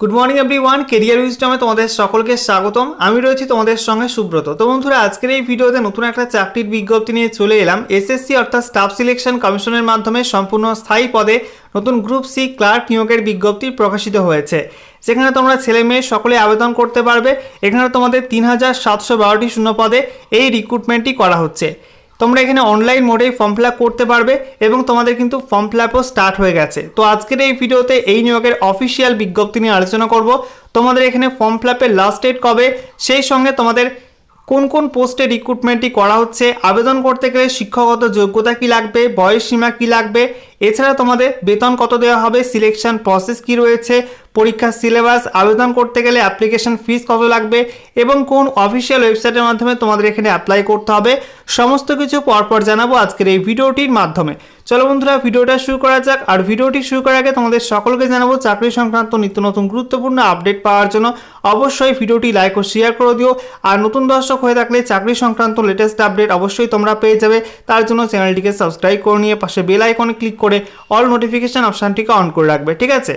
Good morning everyone career উইস্টমে তোমাদের সকলকে স্বাগতম। আমি রয়েছি তোমাদের সঙ্গে সুব্রত। তো বন্ধুরা, আজকের এই ভিডিওতে নতুন একটা চাকরির বিজ্ঞপ্তি নিয়ে চলে এলাম। এসএসসি অর্থাৎ স্টাফ সিলেকশন কমিশনের মাধ্যমে সম্পূর্ণ স্থায়ী পদে নতুন গ্রুপ সি ক্লার্ক নিয়োগের বিজ্ঞপ্তি প্রকাশিত হয়েছে। যেখানে তোমরা ছেলে মেয়ে সকলে আবেদন করতে পারবে। এখানে তোমাদের তিন হাজার সাতশো বারোটি শূন্য পদে এই রিক্রুটমেন্টটি করা হচ্ছে। তোমরা এখানে অনলাইন মোডেই ফর্ম ফিল করতে পারবে এবং তোমাদের কিন্তু ফর্ম ফিল স্টার্ট হয়ে গেছে। তো আজকের এই ভিডিওতে এই নিয়োগের অফিসিয়াল বিজ্ঞপ্তি নিয়ে আলোচনা করব। তোমাদের এখানে ফর্ম ফিল লাস্ট ডেট কবে? সেই সঙ্গে তোমাদের কোন কোন পোস্টে রিক্রুটমেন্টটি করা হচ্ছে, আবেদন করতে গেলে শিক্ষাগত যোগ্যতা কি লাগবে, বয়স সীমা কি লাগবে, এছাড়া তোমাদের বেতন কত দেওয়া হবে সিলেকশন প্রসেস কি রয়েছে, পরীক্ষার সিলেবাস আবেদন করতে গেলে অ্যাপ্লিকেশন ফিস কত লাগবে, এবং কোন অফিসিয়াল ওয়েবসাইটের মাধ্যমে তোমাদের এখানে অ্যাপ্লাই করতে হবে, সমস্ত কিছু পরপর জানাব আজকের এই ভিডিওটির মাধ্যমে। চলো বন্ধুরা, ভিডিওটা শুরু করা যাক। আর ভিডিওটি শুরু করার আগে তোমাদের সকলকে জানাব, চাকরি সংক্রান্ত নিত্য নতুন গুরুত্বপূর্ণ আপডেট পাওয়ার জন্য অবশ্যই ভিডিওটি লাইক ও শেয়ার করে দিও। আর নতুন দর্শক হয়ে থাকলে চাকরি সংক্রান্ত লেটেস্ট আপডেট অবশ্যই তোমরা পেয়ে যাবে। তার জন্য চ্যানেলটিকে সাবস্ক্রাইব করে নিয়ে পাশে বেল আইকনে ক্লিক করে অল নোটিফিকেশান অপশানটিকে অন করে রাখবে, ঠিক আছে?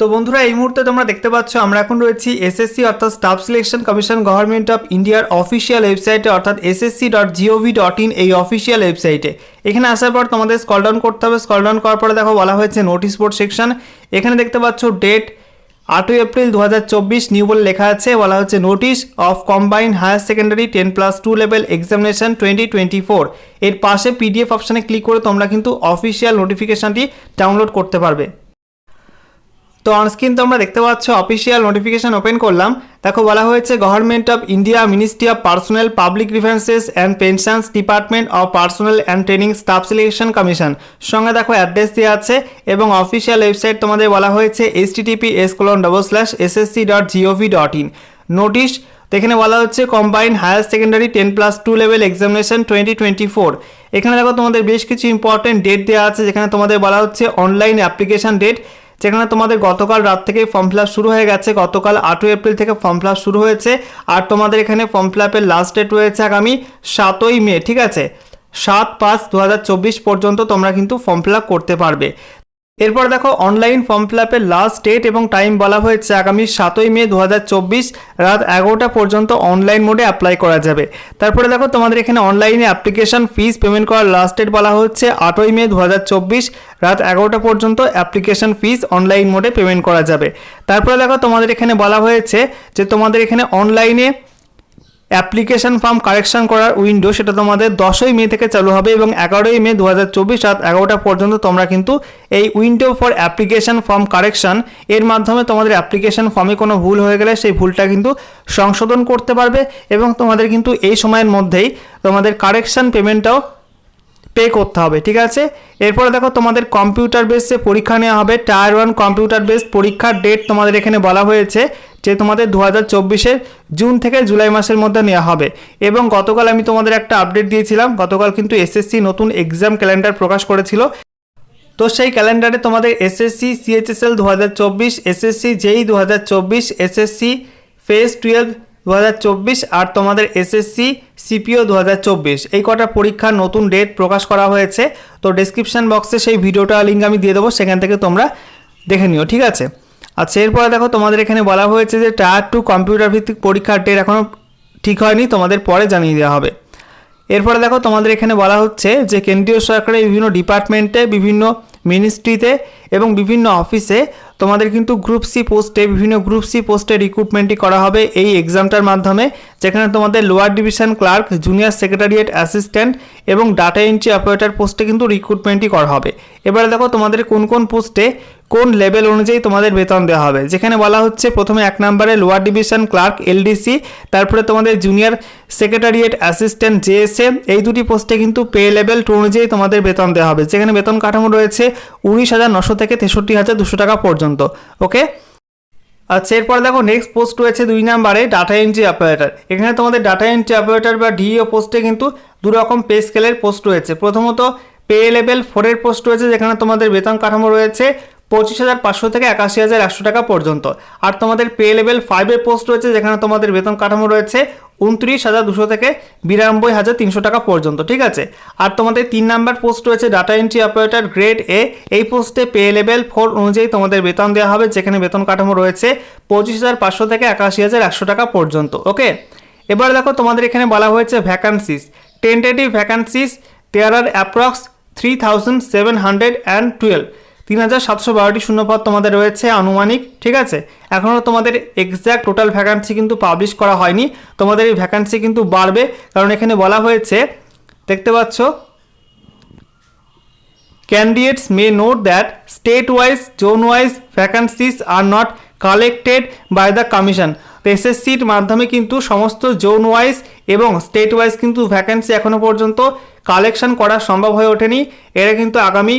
তো বন্ধুরা, এই মুহূর্তে তোমরা দেখতে পাচ্ছ, আমরা এখন রয়েছি এসএসসি অর্থাৎ staff selection commission government of ইন্ডিয়ার অফিসিয়াল ওয়েবসাইটে অর্থাৎ SSC dot GOV dot in এই অফিসিয়াল ওয়েবসাইটে এখানে আসার পর তোমাদের স্কল ডাউন করতে হবে স্কল ডাউন করার পরে দেখো বলা হয়েছে নোটিশ বোর্ড সেকশন এখানে দেখতে পাচ্ছ ডেট আটই এপ্রিল দু হাজার চব্বিশ নিউ বলে লেখা আছে, বলা হচ্ছে notice of combined higher secondary ten plus two level examination twenty twenty four এর পাশে পিডিএফ অপশানে ক্লিক করে তোমরা কিন্তু অফিসিয়াল নোটিফিকেশানটি ডাউনলোড করতে পারবে। তো অনস্ক্রিন তোমরা দেখতে পাচ্ছ অফিসিয়াল নোটিফিকেশন ওপেন করলাম। দেখো, বলা হয়েছে government of India ministry of personnel public references and pensions department of personnel and training staff selection commission সঙ্গে দেখো অ্যাড্রেস দেওয়া আছে এবং অফিসিয়াল ওয়েবসাইট তোমাদের বলা হয়েছে H TTP S colon double slash SSC dot GOV dot in notice এখানে বলা হচ্ছে combined higher secondary ten plus two level examination twenty twenty four এখানে দেখো, তোমাদের বেশ কিছু ইম্পর্টেন্ট ডেট দেওয়া আছে, যেখানে তোমাদের বলা হচ্ছে অনলাইন অ্যাপ্লিকেশন ডেট যেখানে তোমাদের গতকাল রাত থেকে ফর্ম ফিল শুরু হয়ে গেছে। গতকাল আটই এপ্রিল থেকে ফর্ম ফিল শুরু হয়েছে। আর তোমাদের এখানে ফর্ম ফিল আপের লাস্ট ডেট রয়েছে আগামী সাতই মে, ঠিক আছে? সাত পাঁচ দু পর্যন্ত তোমরা কিন্তু ফর্ম ফিল করতে পারবে। এরপর দেখো অনলাইন ফর্ম ফিল আপের লাস্ট ডেট এবং টাইম বলা হয়েছে আগামী সাতই মে দু হাজার চব্বিশ রাত এগারোটা পর্যন্ত অনলাইন মোডে অ্যাপ্লাই করা যাবে। তারপরে দেখো, তোমাদের এখানে অনলাইনে অ্যাপ্লিকেশন ফিস পেমেন্ট করার লাস্ট ডেট বলা হচ্ছে আটই মে দু হাজার চব্বিশ রাত এগারোটা পর্যন্ত অ্যাপ্লিকেশন ফিস অনলাইন মোডে পেমেন্ট করা যাবে। তারপরে দেখো, তোমাদের এখানে বলা হয়েছে যে তোমাদের এখানে অনলাইনে অ্যাপ্লিকেশন ফর্ম কারেকশন করার উইন্ডো সেটা তোমাদের দশই মে থেকে চালু হবে এবং এগারোই মে দু হাজার চব্বিশ রাত এগারোটা পর্যন্ত তোমরা কিন্তু এই window for application form correction এর মাধ্যমে তোমাদের অ্যাপ্লিকেশন ফর্মে কোনো ভুল হয়ে গেলে সেই ভুলটা কিন্তু সংশোধন করতে পারবে এবং তোমাদের কিন্তু এই সময়ের মধ্যেই তোমাদের কারেকশন পেমেন্টটাও পে করতে হবে, ঠিক আছে? এরপরে দেখো তোমাদের কম্পিউটার বেসে পরীক্ষা নেওয়া হবে টায়ার ওয়ান কম্পিউটার বেস পরীক্ষার ডেট তোমাদের এখানে বলা হয়েছে, যে তোমাদের দু হাজার জুন থেকে জুলাই মাসের মধ্যে নেওয়া হবে। এবং গতকাল আমি তোমাদের একটা আপডেট দিয়েছিলাম, গতকাল কিন্তু এসএসসি নতুন এক্সাম ক্যালেন্ডার প্রকাশ করেছিল। তো সেই ক্যালেন্ডারে তোমাদের এসএসসি সিএইচএসএল দু হাজার চব্বিশ এসএসসি জেই দু হাজার চব্বিশ এসএসসি ফেস টুয়েলভ দু হাজার চব্বিশ আর তোমাদের এসএসসি সিপিও দু হাজার চব্বিশ। এই কটা পরীক্ষার নতুন ডেট প্রকাশ করা হয়েছে, তো ডিসক্রিপশান বক্সে সেই ভিডিওটা লিঙ্ক আমি দিয়ে দেবো, সেখান থেকে তোমরা দেখে নিও, ঠিক আছে? আচ্ছা এরপরে দেখো তোমাদের এখানে বলা হয়েছে যে টায়ার টু কম্পিউটার ভিত্তিক পরীক্ষার ডেট এখনও ঠিক হয়নি, তোমাদের পরে জানিয়ে দেওয়া হবে। এরপরে দেখো তোমাদের এখানে বলা হচ্ছে যে কেন্দ্রীয় সরকারের বিভিন্ন ডিপার্টমেন্টে বিভিন্ন মিনিস্ট্রিতে এবং বিভিন্ন অফিসে তোমাদের কিন্তু গ্রুপ সি পোস্টে বিভিন্ন গ্রুপ সি পোস্টে রিক্রুটমেন্টই করা হবে এই এক্সামটার মাধ্যমে, যেখানে তোমাদের lower division clerk junior secretariat assistant এবং ডাটা এন্ট্রি অপারেটর পোস্টে কিন্তু রিক্রুটমেন্টই করা হবে। এবারে দেখো তোমাদের কোন কোন পোস্টে কোন লেভেল অনুযায়ী তোমাদের বেতন দেওয়া হবে। যেখানে বলা হচ্ছে প্রথমে এক নম্বরে লোয়ার ডিভিশন ক্লার্ক এলডিসি তারপরে তোমাদের জুনিয়র সেক্রেটারিয়েট অ্যাসিস্ট্যান্ট জেএসএ এই দুটি পোস্টে কিন্তু পে লেভেল টু অনুযায়ী তোমাদের বেতন দেওয়া হবে। যেখানে বেতন কাঠামো রয়েছে উনিশ হাজার নশো থেকে তেষট্টি হাজার দুশো টাকা পর্যন্ত ওকে আচ্ছা এরপর দেখো নেক্সট পোস্ট রয়েছে দুই নাম্বারে ডাটা এন্ট্রি অপারেটর এখানে তোমাদের ডাটা এন্ট্রি অপারেটর বা ডিও পোস্টে কিন্তু দুরকম পে স্কেলের পোস্ট রয়েছে। প্রথমত পে লেভেল ফোরের পোস্ট রয়েছে, যেখানে তোমাদের বেতন কাঠামো রয়েছে পঁচিশ হাজার পাঁচশো থেকে একাশি হাজার একশো টাকা পর্যন্ত। আর তোমাদের পে লেভেল ফাইভের পোস্ট রয়েছে, যেখানে তোমাদের বেতন কাঠামো রয়েছে উনত্রিশ হাজার দুশো থেকে বিরানব্বই হাজার তিনশো টাকা পর্যন্ত, ঠিক আছে? আর তোমাদের তিন নাম্বার পোস্ট রয়েছে data entry operator grade A এই পোস্টে পে লেভেল ফোর অনুযায়ী তোমাদের বেতন দেওয়া হবে, যেখানে বেতন কাঠামো রয়েছে পঁচিশ হাজার পাঁচশো থেকে একাশি হাজার একশো টাকা পর্যন্ত, ওকে? এবার দেখো তোমাদের এখানে বলা হয়েছে vacancies tentative vacancies there are approx three thousand seven hundred and twelve তিন হাজার সাতশো বারোটি শূন্যপদ তোমাদের রয়েছে আনুমানিক ঠিক আছে? এখনও তোমাদের এক্স্যাক্ট টোটাল ভ্যাকান্সি কিন্তু পাবলিশ করা হয়নি। তোমাদের এই ভ্যাকান্সি কিন্তু বাড়বে কারণ এখানে বলা হয়েছে দেখতে পাচ্ছ? Candidates may note that state-wise, zone-wise vacancies are not collected by the commission. তো এসএসসির মাধ্যমে কিন্তু সমস্ত জোন ওয়াইজ এবং স্টেট ওয়াইজ কিন্তু ভ্যাকেন্সি এখনও পর্যন্ত কালেকশন করা সম্ভব হয়ে ওঠেনি। এরা কিন্তু আগামী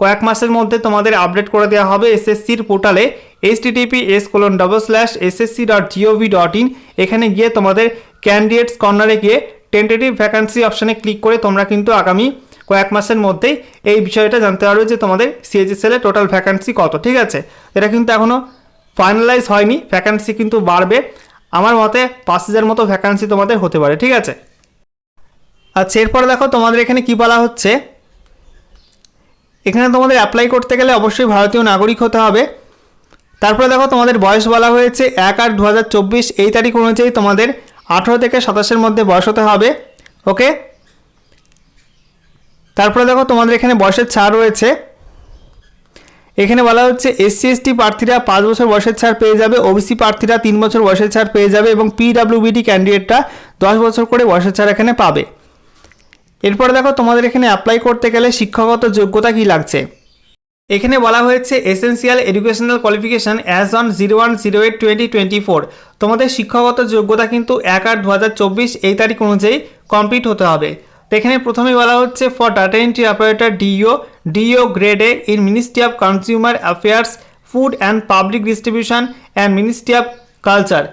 কয়েক মাসের মধ্যে তোমাদের আপডেট করে দেওয়া হবে এসএসসির পোর্টালে H TTP S colon double slash SSC dot GOV dot in এখানে গিয়ে তোমাদের ক্যান্ডিডেটস কর্নারে গিয়ে টেন্টেটিভ ভ্যাকান্সি অপশানে ক্লিক করে তোমরা কিন্তু আগামী কয়েক মাসের মধ্যেই এই বিষয়টা জানতে পারবে যে তোমাদের সিএইচএসএল টোটাল ভ্যাকান্সি কত, ঠিক আছে? এটা কিন্তু এখনও ফাইনালাইজ হয়নি ভ্যাকান্সি কিন্তু বাড়বে। আমার মতে পাঁচ হাজার মতো ভ্যাকান্সি তোমাদের হতে পারে, ঠিক আছে? আচ্ছা এরপর দেখো তোমাদের এখানে কি বলা হচ্ছে? এখানে তোমাদের অ্যাপ্লাই করতে গেলে অবশ্যই ভারতীয় নাগরিক হতে হবে। তারপরে দেখো তোমাদের বয়স বলা হয়েছে এক আট দু এই তারিখ অনুযায়ী তোমাদের আঠেরো থেকে সাতাশের মধ্যে বয়স হতে হবে, ওকে? তারপরে দেখো তোমাদের এখানে বয়সের ছাড় রয়েছে। এখানে বলা হচ্ছে এসসি এসটি প্রার্থীরা পাঁচ বছর বয়সের ছাড় পেয়ে যাবে ওবিসি প্রার্থীরা তিন বছর বয়সের ছাড় পেয়ে যাবে এবং পিডাব্লিউবিডি ক্যান্ডিডেটরা দশ বছর করে বয়সের ছাড় এখানে পাবে। এরপরে দেখো, তোমাদের এখানে অ্যাপ্লাই করতে গেলে শিক্ষাগত যোগ্যতা কি লাগছে? এখানে বলা হয়েছে essential educational qualification as on zero one zero eight twenty twenty four তোমাদের শিক্ষাগত যোগ্যতা কিন্তু এক আট দু হাজার চব্বিশ এই তারিখ অনুযায়ী কমপ্লিট হতে হবে। তো এখানে প্রথমে বলা হচ্ছে for data entry operator DO DO grade A in ministry of consumer affairs food and public distribution and ministry of culture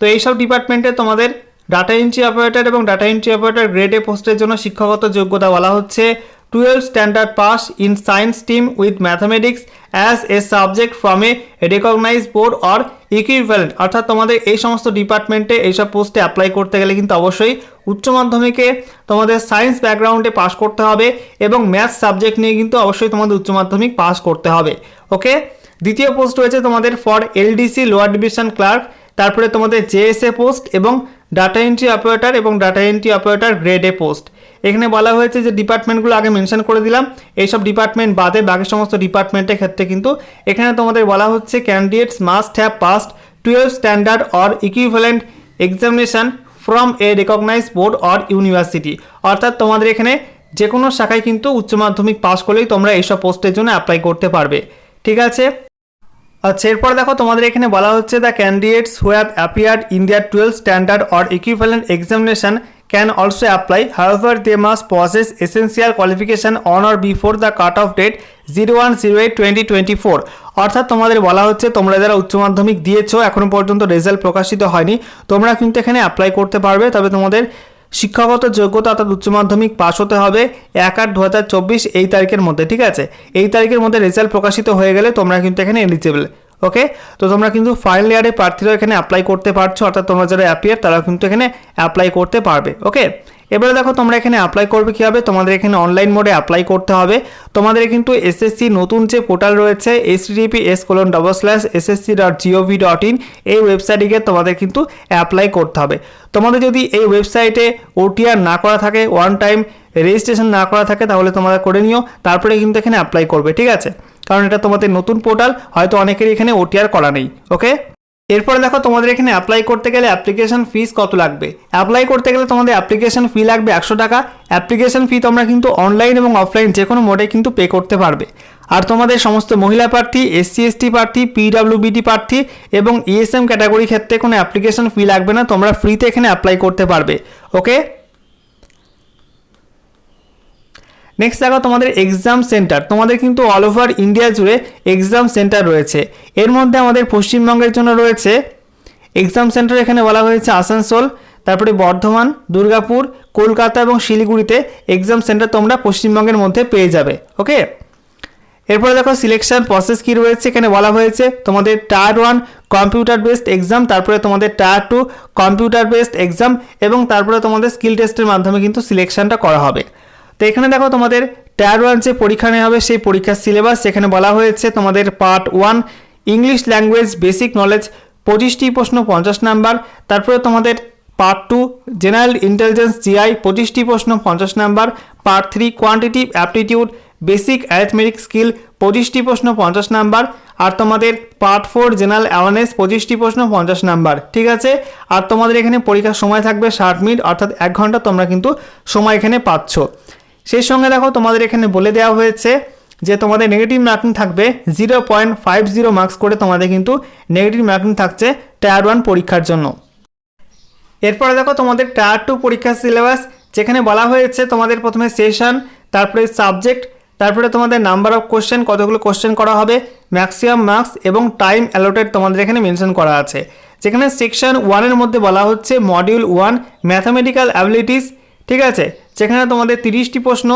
তো এইসব ডিপার্টমেন্টে তোমাদের ডাটা এন্ট্রি অপারেটর এবং data entry operator grade A পোস্টের জন্য শিক্ষাগত যোগ্যতা বলা হচ্ছে twelve standard pass in science stream with mathematics as a subject from a recognise board or equivalent অর্থাৎ তোমাদের এই সমস্ত ডিপার্টমেন্টে এইসব পোস্টে অ্যাপ্লাই করতে গেলে কিন্তু অবশ্যই উচ্চ মাধ্যমিকে তোমাদের সায়েন্স ব্যাকগ্রাউন্ডে পাস করতে হবে এবং ম্যাথ সাবজেক্ট নিয়ে কিন্তু অবশ্যই তোমাদের উচ্চ মাধ্যমিক পাস করতে হবে। ওকে দ্বিতীয় পোস্ট রয়েছে তোমাদের for LDC lower division clerk তারপরে তোমাদের জেএসএ পোস্ট এবং ডাটা এন্ট্রি অপারেটর এবং data entry operator grade A post এখানে বলা হয়েছে যে ডিপার্টমেন্টগুলো আগে মেনশন করে দিলাম। এইসব ডিপার্টমেন্ট বাদে বাকি সমস্ত ডিপার্টমেন্টের ক্ষেত্রে কিন্তু এখানে তোমাদের বলা হচ্ছে candidates must have passed twelve standard or equivalent examination from a recognise board or university অর্থাৎ তোমাদের এখানে যে কোনো শাখায় কিন্তু উচ্চ মাধ্যমিক পাস করলেই তোমরা এইসব পোস্টের জন্য অ্যাপ্লাই করতে পারবে। ঠিক আছে? আচ্ছা এরপর দেখো তোমাদের এখানে বলা হচ্ছে the candidates who have appeared in their twelve standard or equivalent examination can also apply they must possess essential qualification on or before the cut off date zero one zero eight twenty twenty four অর্থাৎ তোমাদের বলা হচ্ছে তোমরা যারা উচ্চ মাধ্যমিক দিয়েছ এখনও পর্যন্ত রেজাল্ট প্রকাশিত হয়নি, তোমরা কিন্তু এখানে অ্যাপ্লাই করতে পারবে। তবে তোমাদের শিক্ষাগত যোগ্যতা অর্থাৎ উচ্চ মাধ্যমিক পাশ হতে হবে এক আট দু এই তারিখের মধ্যে, ঠিক আছে? এই তারিখের মধ্যে রেজাল্ট প্রকাশিত হয়ে গেলে তোমরা কিন্তু এখানে এলিজিবল ওকে তো তোমরা কিন্তু ফাইনাল ইয়ারে প্রার্থীরাও এখানে অ্যাপ্লাই করতে পারছ, অর্থাৎ তোমরা যারা অ্যাপিয়ার তারাও কিন্তু এখানে অ্যাপ্লাই করতে পারবে ওকে এবারে দেখো তোমরা এখানে অ্যাপ্লাই করবে কীভাবে? তোমাদের এখানে অনলাইন মোডে অ্যাপ্লাই করতে হবে। তোমাদের কিন্তু এসএসসি নতুন যে পোর্টাল রয়েছে HTTP S colon double slash SSC dot GOV dot in এই ওয়েবসাইটে গিয়ে তোমাদের কিন্তু অ্যাপ্লাই করতে হবে। তোমাদের যদি এই ওয়েবসাইটে ওটিআর না করা থাকে ওয়ান টাইম রেজিস্ট্রেশন না করা থাকে, তাহলে তোমরা করে নিও। তারপরে কিন্তু এখানে অ্যাপ্লাই করবে, ঠিক আছে? কারণ এটা তোমাদের নতুন পোর্টাল হয়তো অনেকেরই এখানে ওটিআর করা নেই ওকে এরপরে দেখো তোমাদের এখানে অ্যাপ্লাই করতে গেলে অ্যাপ্লিকেশন ফিস কত লাগবে? অ্যাপ্লাই করতে গেলে তোমাদের অ্যাপ্লিকেশন ফি লাগবে একশো টাকা। অ্যাপ্লিকেশন ফি তোমরা কিন্তু অনলাইন এবং অফলাইন যে কোনো মোডে কিন্তু পে করতে পারবে। আর তোমাদের সমস্ত মহিলা প্রার্থী এসসি এসটি প্রার্থী পিডাব্লিউবিডি প্রার্থী এবং ইএসএম ক্যাটাগরি ক্ষেত্রে কোনো অ্যাপ্লিকেশন ফি লাগবে না, তোমরা ফ্রিতে এখানে অ্যাপ্লাই করতে পারবে। ওকে নেক্সট দেখো তোমাদের এক্সাম সেন্টার তোমাদের কিন্তু অল ওভার ইন্ডিয়া জুড়ে এক্সাম সেন্টার রয়েছে। এর মধ্যে আমাদের পশ্চিমবঙ্গের জন্য রয়েছে এক্সাম সেন্টার এখানে বলা হয়েছে আসানসোল, তারপরে বর্ধমান, দুর্গাপুর, কলকাতা এবং শিলিগুড়িতে এক্সাম সেন্টার তোমরা পশ্চিমবঙ্গের মধ্যে পেয়ে যাবে। ওকে এরপরে দেখো সিলেকশন প্রসেস কি রয়েছে? এখানে বলা হয়েছে তোমাদের tier one computer based exam তারপরে তোমাদের tier two computer based exam এবং তারপরে তোমাদের স্কিল টেস্টের মাধ্যমে কিন্তু সিলেকশনটা করা হবে। তো এখানে দেখো তোমাদের টায়ার ওয়ান যে পরীক্ষা নেওয়া হবে, সেই পরীক্ষার সিলেবাস সেখানে বলা হয়েছে তোমাদের part one English language basic knowledge পঁচিশটি প্রশ্ন পঞ্চাশ নাম্বার তারপরে তোমাদের part two general intelligence GI পঁচিশটি প্রশ্ন পঞ্চাশ number part three quantitative aptitude basic arithmetic skill পঁচিশটি প্রশ্ন পঞ্চাশ নাম্বার আর তোমাদের পার্ট ফোর জেনারেল অ্যাওয়ারনেস পঁচিশটি প্রশ্ন পঞ্চাশ নাম্বার ঠিক আছে? আর তোমাদের এখানে পরীক্ষার সময় থাকবে ষাট মিনিট, অর্থাৎ এক ঘণ্টা তোমরা কিন্তু সময় এখানে পাচ্ছ। সেই সঙ্গে দেখো তোমাদের এখানে বলে দেওয়া হয়েছে যে তোমাদের নেগেটিভ মার্কিং থাকবে zero point five zero marks করে তোমাদের কিন্তু নেগেটিভ মার্কিং থাকছে টায়ার ওয়ান পরীক্ষার জন্য। এরপরে দেখো তোমাদের টায়ার টু পরীক্ষার সিলেবাস যেখানে বলা হয়েছে তোমাদের প্রথমে সেশন তারপরে সাবজেক্ট তারপরে তোমাদের নাম্বার অফ কোশ্চেন কতগুলো কোশ্চেন করা হবে ম্যাক্সিমাম মার্কস এবং টাইম অ্যালোটেড তোমাদের এখানে মেনশন করা আছে। যেখানে সেকশন ওয়ানের মধ্যে বলা হচ্ছে মডিউল ওয়ান ম্যাথামেটিক্যাল অ্যাবিলিটিস ঠিক আছে? যেখানে তোমাদের তিরিশটি প্রশ্ন,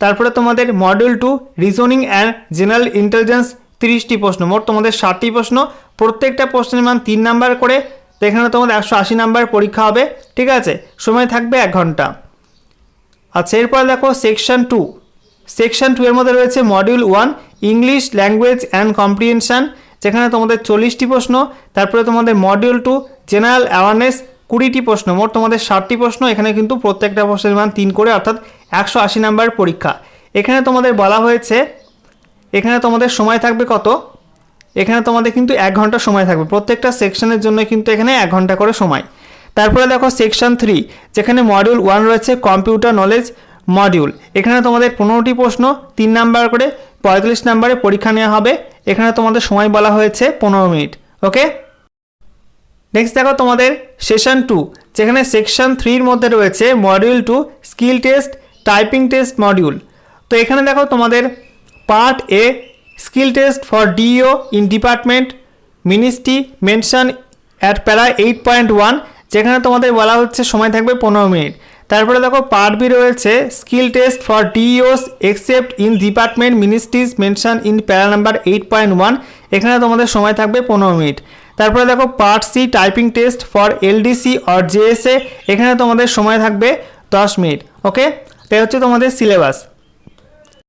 তারপরে তোমাদের module two reasoning and general intelligence তিরিশটি প্রশ্ন, মোট তোমাদের ষাটটি প্রশ্ন। প্রত্যেকটা প্রশ্নের মান তিন নাম্বার করে তো এখানে তোমাদের একশো আশি নাম্বার পরীক্ষা হবে, ঠিক আছে? সময় থাকবে এক ঘণ্টা। আচ্ছা এরপর দেখো সেকশন টু সেকশন টু এর মধ্যে রয়েছে module one English language and comprehension যেখানে তোমাদের চল্লিশটি প্রশ্ন, তারপরে তোমাদের মডিউল টু জেনারেল অ্যাওয়ারনেস কুড়িটি প্রশ্ন, মোট তোমাদের ষাটটি প্রশ্ন, এখানে কিন্তু প্রত্যেকটা প্রশ্নের মান তিন করে, অর্থাৎ একশো আশি নাম্বার পরীক্ষা। এখানে তোমাদের বলা হয়েছে, এখানে তোমাদের সময় থাকবে কত? এখানে তোমাদের কিন্তু এক ঘণ্টা সময় থাকবে, প্রত্যেকটা সেকশনের জন্য কিন্তু এখানে এক ঘণ্টা করে সময়। তারপরে দেখো সেকশন থ্রি, যেখানে মডিউল ওয়ান রয়েছে কম্পিউটার নলেজ মডিউল এখানে তোমাদের পনেরোটি প্রশ্ন, তিন নাম্বার করে, পঁয়তাল্লিশ নাম্বারে পরীক্ষা নেওয়া হবে। এখানে তোমাদের সময় বলা হয়েছে পনেরো মিনিট ওকে নেক্সট দেখো তোমাদের সেশন টু যেখানে সেকশন থ্রির মধ্যে রয়েছে module two skill test typing test module তো এখানে দেখো তোমাদের part A skill test for DO in department ministry mention at para eight point one যেখানে তোমাদের বলা হচ্ছে সময় থাকবে পনেরো মিনিট। তারপরে দেখো পার্ট বি রয়েছে skill test for DOs except in department ministries mention in para number eight point one এখানে তোমাদের সময় থাকবে পনেরো মিনিট। তারপরে দেখো part C typing test for LDC or JSA এখানে তোমাদের সময় থাকবে দশ মিনিট ওকে এটা হচ্ছে তোমাদের সিলেবাস